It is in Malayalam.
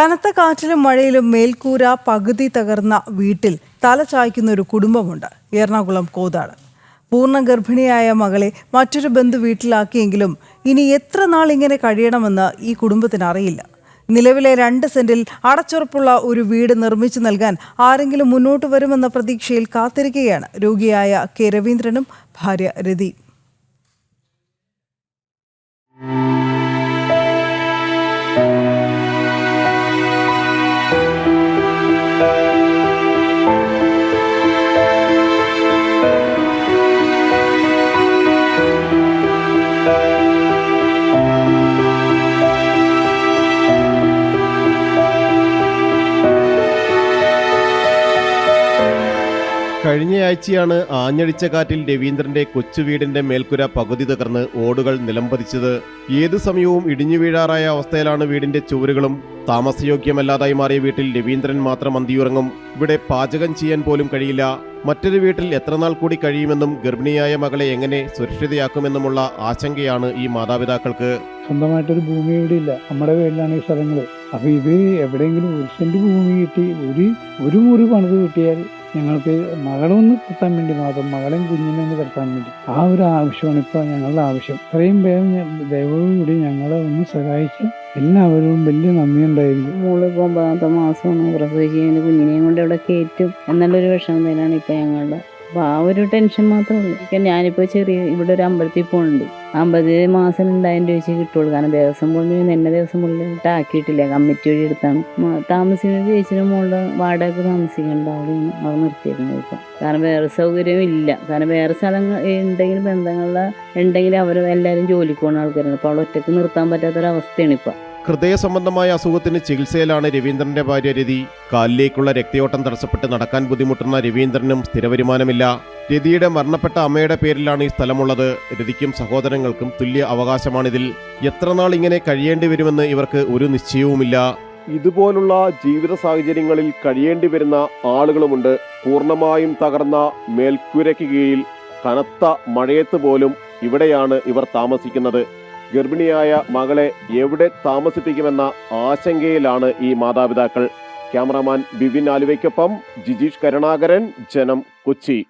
കനത്ത കാറ്റിലും മഴയിലും മേൽക്കൂര പകുതി തകർന്ന വീട്ടിൽ തല ചായ്ക്കുന്ന ഒരു കുടുംബമുണ്ട്. എറണാകുളം കോതാട് പൂർണ ഗർഭിണിയായ മകളെ മറ്റൊരു ബന്ധു വീട്ടിലാക്കിയെങ്കിലും ഇനി എത്ര നാൾ ഇങ്ങനെ കഴിയണമെന്ന് ഈ കുടുംബത്തിന് അറിയില്ല. നിലവിലെ രണ്ട് സെന്റിൽ അടച്ചുറപ്പുള്ള ഒരു വീട് നിർമ്മിച്ചു നൽകാൻ ആരെങ്കിലും മുന്നോട്ട് വരുമെന്ന പ്രതീക്ഷയിൽ കാത്തിരിക്കുകയാണ് രോഗിയായ കെ രവീന്ദ്രനും ഭാര്യ രതി. കഴിഞ്ഞയാഴ്ചയാണ് ആഞ്ഞടിച്ച കാറ്റിൽ രവീന്ദ്രന്റെ കൊച്ചുവീടിന്റെ മേൽക്കുര പകുതി തകർന്ന് ഓടുകൾ നിലംപതിച്ചത്. ഏതു സമയവും ഇടിഞ്ഞു വീഴാറായ അവസ്ഥയിലാണ് വീടിന്റെ ചുവരുകളും. താമസയോഗ്യമല്ലാതായി മാറിയ വീട്ടിൽ രവീന്ദ്രൻ മാത്രം അന്തിയുറങ്ങും. ഇവിടെ പാചകം ചെയ്യാൻ പോലും കഴിയില്ല. മറ്റൊരു വീട്ടിൽ എത്രനാൾ കൂടി കഴിയുമെന്നും ഗർഭിണിയായ മകളെ എങ്ങനെ സുരക്ഷിതയാക്കുമെന്നുമുള്ള ആശങ്കയാണ് ഈ മാതാപിതാക്കൾക്ക്. സ്വന്തമായിട്ടൊരു ഭൂമി ഇവിടെ ഇല്ല. നമ്മുടെ വീട്ടിലാണ് ഈ സ്ഥലങ്ങൾ അപ്പൊ ഇത് എവിടെയെങ്കിലും ഒരു സെന്റ് ഭൂമി കിട്ടി ഒരു ഒരു മുറി പണിത് കിട്ടിയാൽ ഞങ്ങൾക്ക് മകളൊന്ന് കിട്ടാൻ വേണ്ടി മാത്രം മകളെയും കുഞ്ഞിനെ ഒന്ന് കിട്ടാൻ വേണ്ടി. ആ ഒരു ആവശ്യമാണ് ഇപ്പോൾ ഞങ്ങളുടെ ആവശ്യം. ഇത്രയും വേഗം കൂടി ഞങ്ങളെ ഒന്ന് സഹായിച്ച് എല്ലാവരും വലിയ നന്ദിയുണ്ടായിരുന്നു മോളിപ്പോൾ ഒമ്പതാമത്തെ മാസമാണ്. പ്രസവിച്ച് കുഞ്ഞിനെയും കൊണ്ട് ഇവിടെ കയറ്റും. എന്നുള്ളൊരു വിഷമം തന്നെയാണ് ഇപ്പോൾ ഞങ്ങളുടെ അപ്പോൾ ആ ഒരു ടെൻഷൻ മാത്രമേ ഉള്ളൂ. ഞാനിപ്പോൾ ചെറിയ ഇവിടെ ഒരു അമ്പലത്തിൽ പോകുന്നുണ്ട് അമ്പത് മാസം രണ്ടായിരം രൂപ വെച്ച് കിട്ടുള്ളൂ. കാരണം ദേവസ്വം ബോർഡിൽ എന്നെ ദേവസ്വം ബോർഡിൽ ആക്കിയിട്ടില്ല. കമ്മിറ്റി വഴി എടുത്താണ്. താമസിക്കുന്ന ചേച്ചിയുടെ മോളുടെ വാടക താമസിക്കേണ്ട അവിടെയാണ് അവിടെ നിർത്തിയിരുന്നത് ഇപ്പം. കാരണം വേറെ സൗകര്യം ഇല്ല. കാരണം വേറെ സ്ഥലങ്ങൾ ഉണ്ടെങ്കിലും ബന്ധങ്ങളിൽ ഉണ്ടെങ്കിൽ അവർ എല്ലാവരും ജോലിക്ക് പോകുന്ന ആൾക്കാരാണ്. അപ്പോൾ അവിടെ ഒറ്റയ്ക്ക് നിർത്താൻ പറ്റാത്തൊരവസ്ഥയാണ് ഇപ്പം. ഹൃദയ സംബന്ധമായ അസുഖത്തിന് ചികിത്സയിലാണ് രവീന്ദ്രന്റെ ഭാര്യ രതി. കാലിലേക്കുള്ള രക്തയോട്ടം തടസ്സപ്പെട്ട് നടക്കാൻ ബുദ്ധിമുട്ടുന്ന രവീന്ദ്രനും സ്ഥിരവരുമാനമില്ല. രതിയുടെ മരണപ്പെട്ട അമ്മയുടെ പേരിലാണ് ഈ സ്ഥലമുള്ളത്. രതിക്കും സഹോദരങ്ങൾക്കും തുല്യ അവകാശമാണിതിൽ. എത്ര നാൾ ഇങ്ങനെ കഴിയേണ്ടി വരുമെന്ന് ഇവർക്ക് ഒരു നിശ്ചയവുമില്ല. ഇതുപോലുള്ള ജീവിത സാഹചര്യങ്ങളിൽ കഴിയേണ്ടി വരുന്ന ആളുകളുമുണ്ട്. പൂർണമായും തകർന്ന മേൽക്കൂരയ്ക്ക് കീഴിൽ കനത്ത മഴയത്ത് പോലും ഇവിടെയാണ് ഇവർ താമസിക്കുന്നത്. ഗർഭിണിയായ മകളെ എവിടെ താമസിപ്പിക്കുമെന്ന ആശങ്കയിലാണ് ഈ മാതാപിതാക്കൾ. ക്യാമറാമാൻ ബിപിൻ ആലുവയ്ക്കൊപ്പം ജിജീഷ് കരുണാകരൻ ജനം കൊച്ചി.